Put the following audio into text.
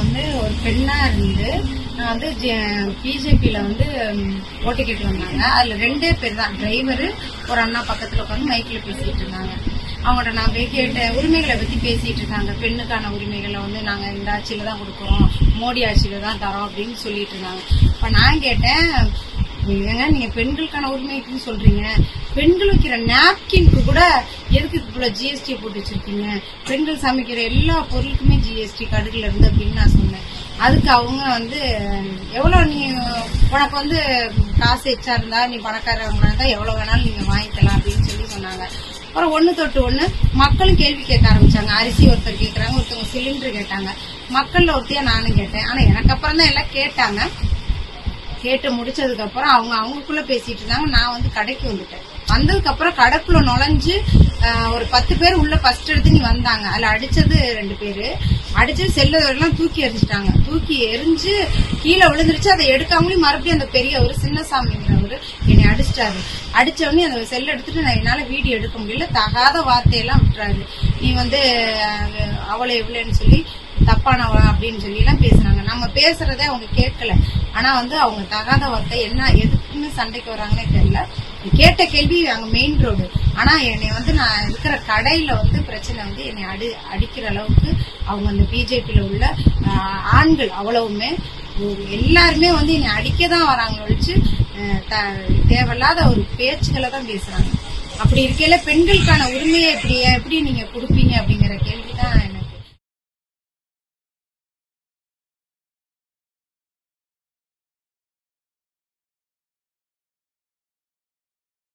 வந்து ஒரு பெண்ணா இருந்து நான் வந்து பிஜேபியில வந்து ஓட்டிக்கிட்டு ஓட்டு கேட்டு வந்தாங்க அதுல ரெண்டே பேர் தான். டிரைவரு ஒரு அண்ணா பக்கத்துல உட்காந்து மைக்ல பேசிட்டு இருந்தாங்க. அவங்கள்ட்ட நான் போய் கேட்டேன் உரிமைகளை பத்தி பேசிட்டு இருக்காங்க. பெண்ணுக்கான உரிமைகளை வந்து நாங்க இந்த ஆட்சியில தான் கொடுக்குறோம். மோடி ஆட்சியில தான் தரோம் அப்படின்னு சொல்லிட்டு இருந்தாங்க. அப்ப நான் கேட்டேன் ஏங்க நீங்க பெண்களுக்கான உரிமைக்குன்னு சொல்றீங்க? பெண்கள் வைக்கிற நாப்கின்க்கு கூட எதுக்கு இவ்வளவு ஜிஎஸ்டி போட்டு வச்சிருக்கீங்க? பெண்கள் சமைக்கிற எல்லா பொருளுக்குமே ஜிஎஸ்டி கடுகுல இருந்து அப்படின்னு நான் சொன்னேன். அதுக்கு அவங்க வந்து எவ்வளவு நீ உனக்கு வந்து காசு எச்சா இருந்தா நீ பணக்காரவங்களா இருந்தா எவ்வளவு வேணாலும் நீங்க வாங்கிக்கலாம் அப்படின்னு சொல்லி சொன்னாங்க. அப்புறம் ஒன்று தொட்டு ஒன்று மக்களும் கேள்வி கேட்க ஆரம்பிச்சாங்க. அரிசி ஒருத்தர் கேட்குறாங்க ஒருத்தவங்க சிலிண்டர் கேட்டாங்க. மக்களில் ஒருத்தையாக நானும் கேட்டேன். ஆனால் எனக்கு அப்புறம் தான் எல்லாம் கேட்டாங்க. கேட்டு முடிச்சதுக்கு அப்புறம் அவங்க அவங்களுக்குள்ள பேசிட்டு இருந்தாங்க. நான் வந்து கடைக்கு வந்துட்டேன். வந்ததுக்கு அப்புறம் கடைக்குள்ள நுழைஞ்சு ஒரு பத்து பேர் உள்ள ஃபர்ஸ்ட் எடுத்து நீ வந்தாங்க. அதுல அடிச்சது ரெண்டு பேரு. அடிச்சது செல்லதெல்லாம் தூக்கி எறிஞ்சிட்டாங்க. தூக்கி எரிஞ்சு கீழே விழுந்துருச்சு. அதை எடுக்காமலே மறுபடியும் அந்த பெரியவர் சின்னசாமிங்கிறவர் என்னை அடிச்சிட்டாரு. அடிச்ச உடனே அந்த செல் எடுத்துட்டு நான் என்னால வீடியோ எடுக்க முடியல. தகாத வார்த்தையெல்லாம் விட்டுறாரு. நீ வந்து அவளை இவ்வளோன்னு சொல்லி தப்பானவன் அப்படின்னு சொல்லி எல்லாம் பேசுனாங்க நம்ம பேசுறதே அவங்க கேட்கல. ஆனா வந்து அவங்க தகாத வார்த்தை என்ன எதுக்குன்னு சண்டைக்கு வராங்கன்னே தெரியல. கேட்ட கேள்வி அங்க மெயின் ரோடு ஆனா என்னை வந்து நான் இருக்கிற கடையில வந்து பிரச்சனை வந்து என்னை அடி அடிக்கிற அளவுக்கு அவங்க அந்த பிஜேபியில உள்ள ஆண்கள் அவ்வளவுமே எல்லாருமே வந்து என்னை அடிக்க தான் வராங்க ஒழிச்சு த- தேவையில்லாத ஒரு பேச்சுக்களை தான் பேசுறாங்க. அப்படி இருக்கையில பெண்களுக்கான உரிமையை எப்படி எப்படி நீங்க கொடுப்பீங்க அப்படிங்கிற கேள்விதான் எனக்கு